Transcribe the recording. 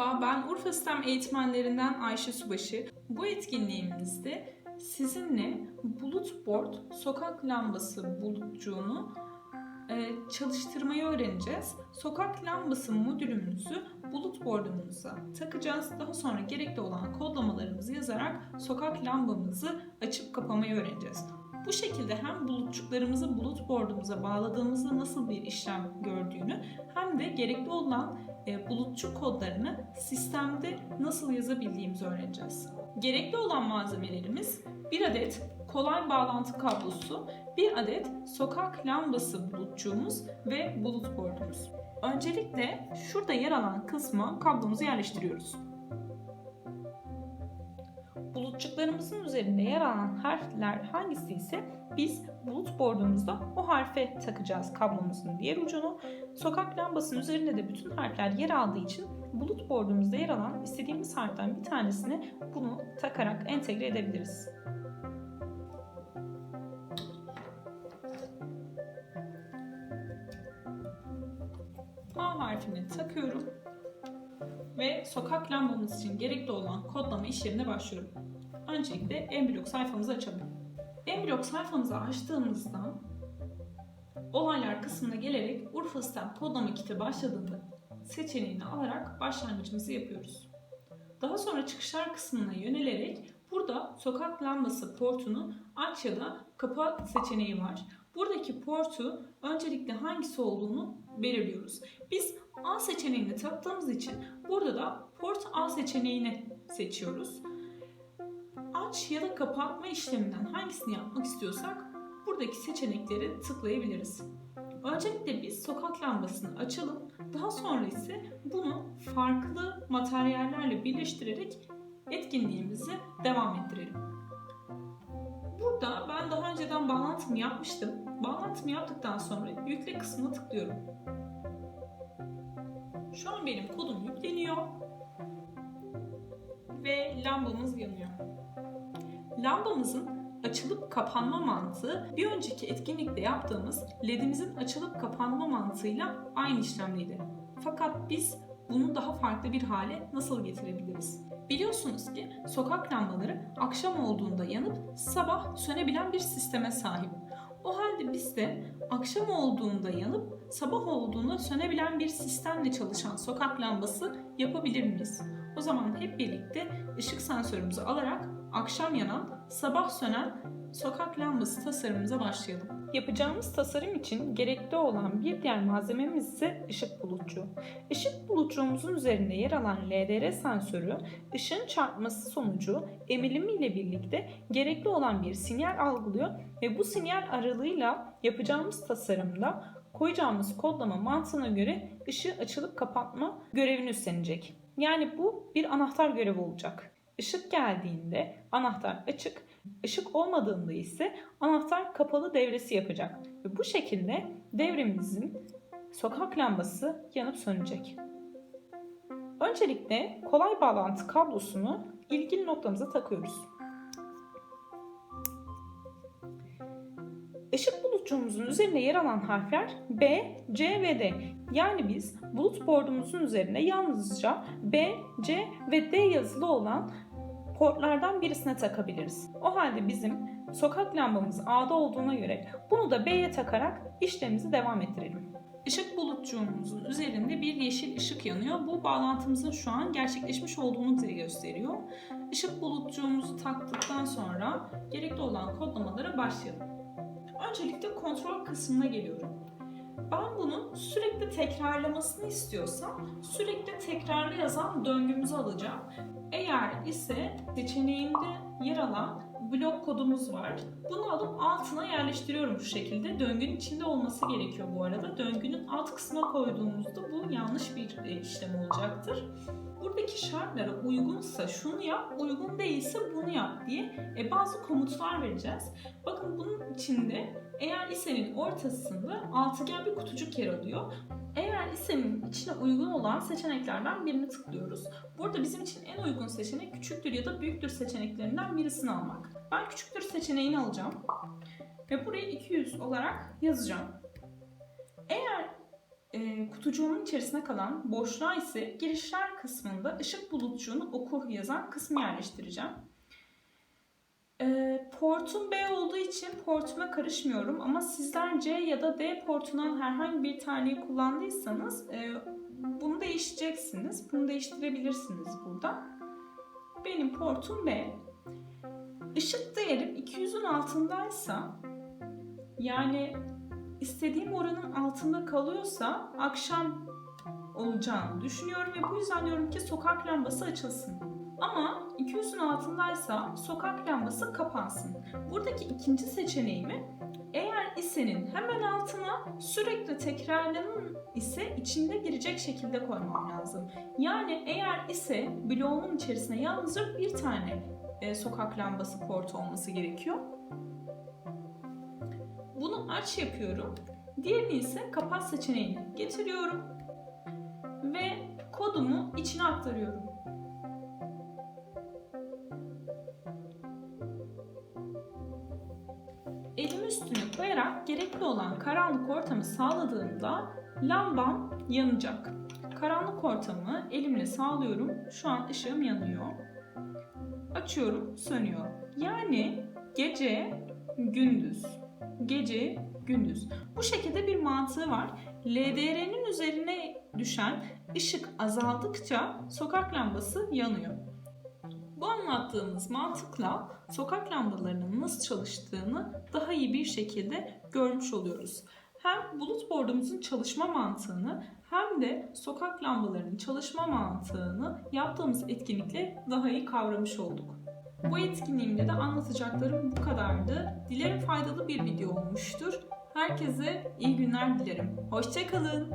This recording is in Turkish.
Merhaba, ben Urfa Sistem eğitmenlerinden Ayşe Subaşı. Bu etkinliğimizde sizinle bulut board sokak lambası bulutçuğunu e, çalıştırmayı öğreneceğiz. Sokak lambası modülümüzü bulut board'umuza takacağız. Daha sonra gerekli olan kodlamalarımızı yazarak sokak lambamızı açıp kapamayı öğreneceğiz. Bu şekilde hem bulutçuklarımızı bulut board'umuza bağladığımızda nasıl bir işlem gördüğünü hem de gerekli olan bulutçu kodlarını sistemde nasıl yazabildiğimizi öğreneceğiz. Gerekli olan malzemelerimiz bir adet kolay bağlantı kablosu, bir adet sokak lambası bulutçuğumuz ve bulut board'umuz. Öncelikle şurada yer alan kısma kablomuzu yerleştiriyoruz. Bulutçuklarımızın üzerinde yer alan harfler hangisi ise biz bulut board'umuzda o harfe takacağız kablomuzun diğer ucunu. Sokak lambasının üzerinde de bütün harfler yer aldığı için bulut board'umuzda yer alan istediğimiz harften bir tanesini bunu takarak entegre edebiliriz. A harfini takıyorum ve sokak lambamız için gerekli olan kodlama işlemine başlıyorum. Öncelikle Emblok sayfamızı açalım. Emblok sayfamızı açtığımızda olaylar kısmına gelerek Urfa Sistem kodlama kiti başladığında seçeneğini alarak başlangıcımızı yapıyoruz. Daha sonra çıkışlar kısmına yönelerek burada sokak lambası portunu aç ya da kapa seçeneği var. Buradaki portu öncelikle hangisi olduğunu belirliyoruz. Biz A seçeneğini taktığımız için burada da port A seçeneğini seçiyoruz. Aç ya da kapatma işleminden hangisini yapmak istiyorsak buradaki seçenekleri tıklayabiliriz. Öncelikle biz sokak lambasını açalım. Daha sonra ise bunu farklı materyallerle birleştirerek etkinliğimizi devam ettirelim. Burada ben daha önceden bağlantımı yapmıştım. Bağlantımı yaptıktan sonra yükle kısmına tıklıyorum. Şu an benim kodum yükleniyor ve lambamız yanıyor. Lambamızın açılıp kapanma mantığı bir önceki etkinlikte yaptığımız ledimizin açılıp kapanma mantığıyla aynı işlemliydi. Fakat biz bunu daha farklı bir hale nasıl getirebiliriz? Biliyorsunuz ki sokak lambaları akşam olduğunda yanıp sabah sönebilen bir sisteme sahip. O halde biz de akşam olduğunda yanıp sabah olduğunda sönebilen bir sistemle çalışan sokak lambası yapabilir miyiz? O zaman hep birlikte ışık sensörümüzü alarak akşam yanan, sabah sönen sokak lambası tasarımımıza başlayalım. Yapacağımız tasarım için gerekli olan bir diğer malzememiz ise ışık bulutçu. Işık bulutçuğumuzun üzerinde yer alan LDR sensörü ışığın çarpması sonucu emilimi ile birlikte gerekli olan bir sinyal algılıyor ve bu sinyal aralığıyla yapacağımız tasarımda koyacağımız kodlama mantığına göre ışığı açılıp kapatma görevini üstlenecek. Yani bu bir anahtar görevi olacak. Işık geldiğinde anahtar açık, ışık olmadığında ise anahtar kapalı devresi yapacak. Ve bu şekilde devremizin sokak lambası yanıp sönecek. Öncelikle kolay bağlantı kablosunu ilgili noktamıza takıyoruz. Işık bulutçuğumuzun üzerinde yer alan harfler B, C ve D. Yani biz bulut board'umuzun üzerine yalnızca B, C ve D yazılı olan portlardan birisine takabiliriz. O halde bizim sokak lambamız A'da olduğuna göre bunu da B'ye takarak işlemimizi devam ettirelim. Işık bulutçuğumuzun üzerinde bir yeşil ışık yanıyor. Bu bağlantımızın şu an gerçekleşmiş olduğunu bize gösteriyor. Işık bulutçuğumuzu taktıktan sonra gerekli olan kodlamalara başlayalım. Öncelikle kontrol kısmına geliyorum. Ben bunun sürekli tekrarlamasını istiyorsam sürekli tekrarlı yazan döngümüzü alacağım. Eğer ise seçeneğinde yer alan blok kodumuz var. Bunu alıp altına yerleştiriyorum şu şekilde. Döngünün içinde olması gerekiyor bu arada. Döngünün alt kısmına koyduğumuzda bu yanlış bir e, işlem olacaktır. Buradaki şartlara uygunsa şunu yap, uygun değilse bunu yap diye e, bazı komutlar vereceğiz. Bakın bunun içinde eğer lisenin ortasında altıgen bir kutucuk yer alıyor. Eğer lisenin içine uygun olan seçeneklerden birini tıklıyoruz. Burada bizim için en uygun seçenek küçüktür ya da büyüktür seçeneklerinden birisini almak. Ben küçüktür seçeneğini alacağım. Ve buraya 200 olarak yazacağım. Eğer e, kutucuğunun içerisine kalan boşluğa ise girişler kısmında ışık bulutçuğunu oku yazan kısmı yerleştireceğim. E, portum B olduğu için portuma karışmıyorum ama sizler C ya da D portundan herhangi bir taneyi kullandıysanız e, bunu değiştireceksiniz. Bunu değiştirebilirsiniz burada. Benim portum B. Işık değerim 200'ün altındaysa yani istediğim oranın altında kalıyorsa akşam olacağını düşünüyorum ve bu yüzden diyorum ki sokak lambası açılsın. Ama 200'ün altındaysa sokak lambası kapansın. Buradaki ikinci seçeneğimi eğer isenin hemen altına sürekli tekrarlanan ise içinde girecek şekilde koymam lazım. Yani eğer ise bloğumun içerisine yalnızca bir tane e, sokak lambası portu olması gerekiyor. Bunu aç yapıyorum. Diğerini ise kapat seçeneğini getiriyorum. Ve kodumu içine aktarıyorum. Elimi üstüne koyarak gerekli olan karanlık ortamı sağladığımda lambam yanacak. Karanlık ortamı elimle sağlıyorum. Şu an ışığım yanıyor. Açıyorum, sönüyor. Yani gece gündüz. Gece gündüz. Bu şekilde bir mantığı var. LDR'nin üzerine düşen ışık azaldıkça sokak lambası yanıyor. Bu anlattığımız mantıkla sokak lambalarının nasıl çalıştığını daha iyi bir şekilde görmüş oluyoruz. Hem bulut bordumuzun çalışma mantığını hem de sokak lambalarının çalışma mantığını yaptığımız etkinlikle daha iyi kavramış olduk. Bu etkinliğimde de anlatacaklarım bu kadardı. Dilerim faydalı bir video olmuştur. Herkese iyi günler dilerim. Hoşçakalın.